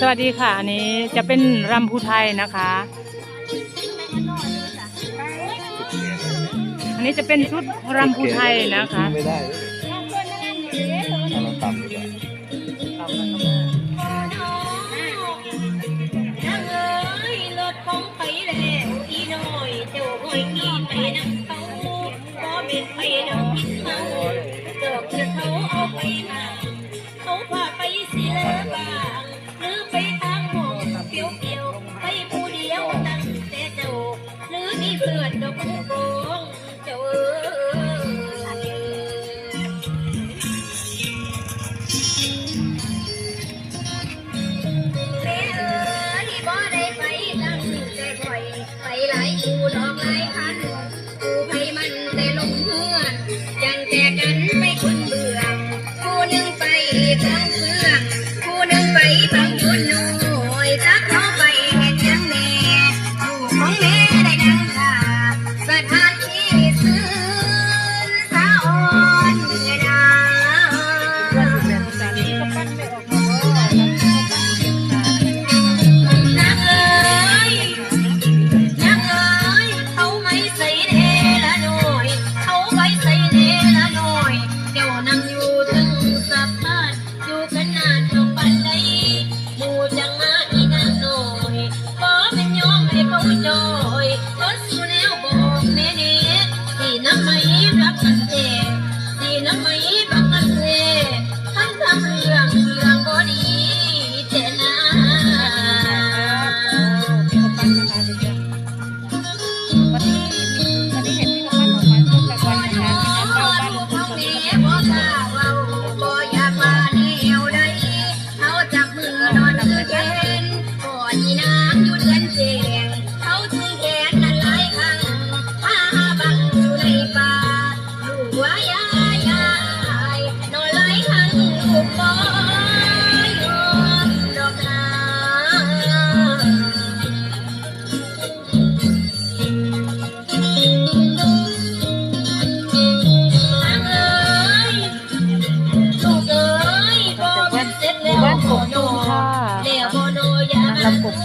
สวัสดีค่ะ อันนี้จะเป็นรำพูไทยนะคะ อันนี้จะเป็นชุดรำพูไทยนะคะไม่ได้เราต่ำดีกว่านางเอ้ยรถของไปแล้วอีน้อยเจ้าหอยขี่ไปนำ เพื่อนดอกโกงเจ้าเอ้ยแม่อได้ไปตั้งแต่ข่อยไปหลายอยู่ดอกหลายพันกูไปมันแต่ลงเพื่อน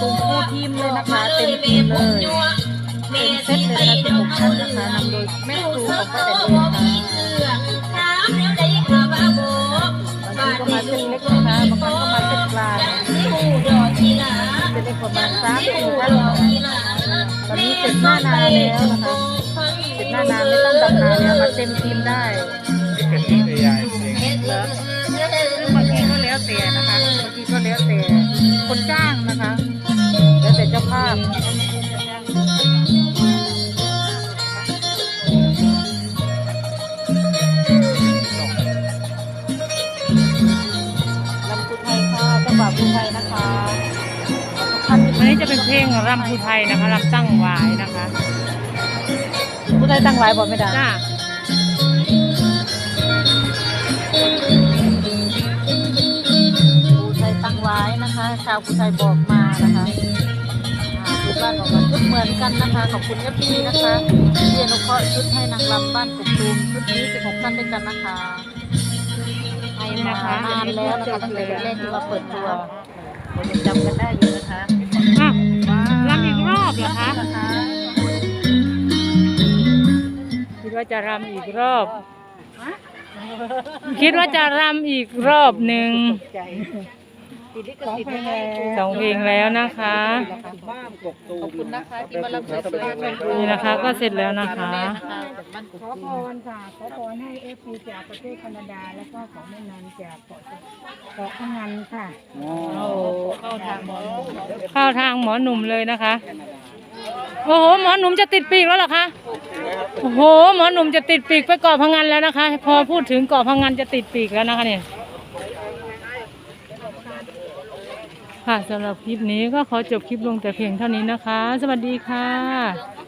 ลำกบตูมคู่ทีมเลยนะคะ เต็มทีมเลยเป็นเซตเลยไปนะดเป็นหกท่านนะคะนำโดยแม่ครูลูของกป้าแต่บ่เดินมีค่ะเรื่องถามแล้ก็มาเส้นลูเล็กนะคะบางคนก็มาเส้นกลางเป็นเล็กประมาณสามถึงฮู้านดอกนะคะทีหลาตอนนี้เสร็จหน้านาแล้วนะคะเสร็จหน้านาไม่ต้องดำนาแล้วมาเต็มทีมได้เป็นที่พยายเองบางทีก็แล้วแต่นะคะบางทีก็แล้วแต่คนจ้า รำพูไทยนะคะรำตั้งหวายนะคะพูไทยตั้งไว้บอกไม่ได้จ้าพูไทยตั้งไว้นะคะ ชาวพูไทยบอกมานะคะอ่าผู้บ้านบอกว่าชุดเหมือนกันนะคะ ขอบคุณเอฟซีนะคะเรียนอนุเคราะห์ชุดให้นางรำบ้านกุกตูมชุดนี้16ท่านด้วยกันนะคะไทยนะคะนานแล้วนะคะตั้งแต่แรกที่มาเปิดตัวผมยังจำกันได้อยู่ เหรอคะนะคะคิดว่าจะรำอีกรอบ คิดว่าจะรำอีกรอบหนึ่งใจติดลิขสิทธิ์ยังไงสองเพลงแล้วนะคะบ้านกกตูขอบคุณนะคะที่มารับสวยๆนี่นะคะก็เสร็จแล้วนะคะ ขอพรค่ะขอพรให้เอฟซีจากประเทศแคนาดา แล้วก็ของแม่นันจากเกาะเกาะพังงานค่ะโอ้เข้าทางหมอเข้าทางหมอหนุ่มเลยนะคะ โอ้โหหมอหนุ่มจะติดปีกแล้วเหรอคะโอ้โหหมอหนุ่มจะติดปีกไปเกาะพังงานแล้วนะคะ พอพูดถึงเกาะพังงานจะติดปีกแล้วนะคะเนี่ยค่ะสำหรับคลิปนี้ก็ขอจบคลิปลงแต่เพียงเท่านี้นะคะ สวัสดีค่ะ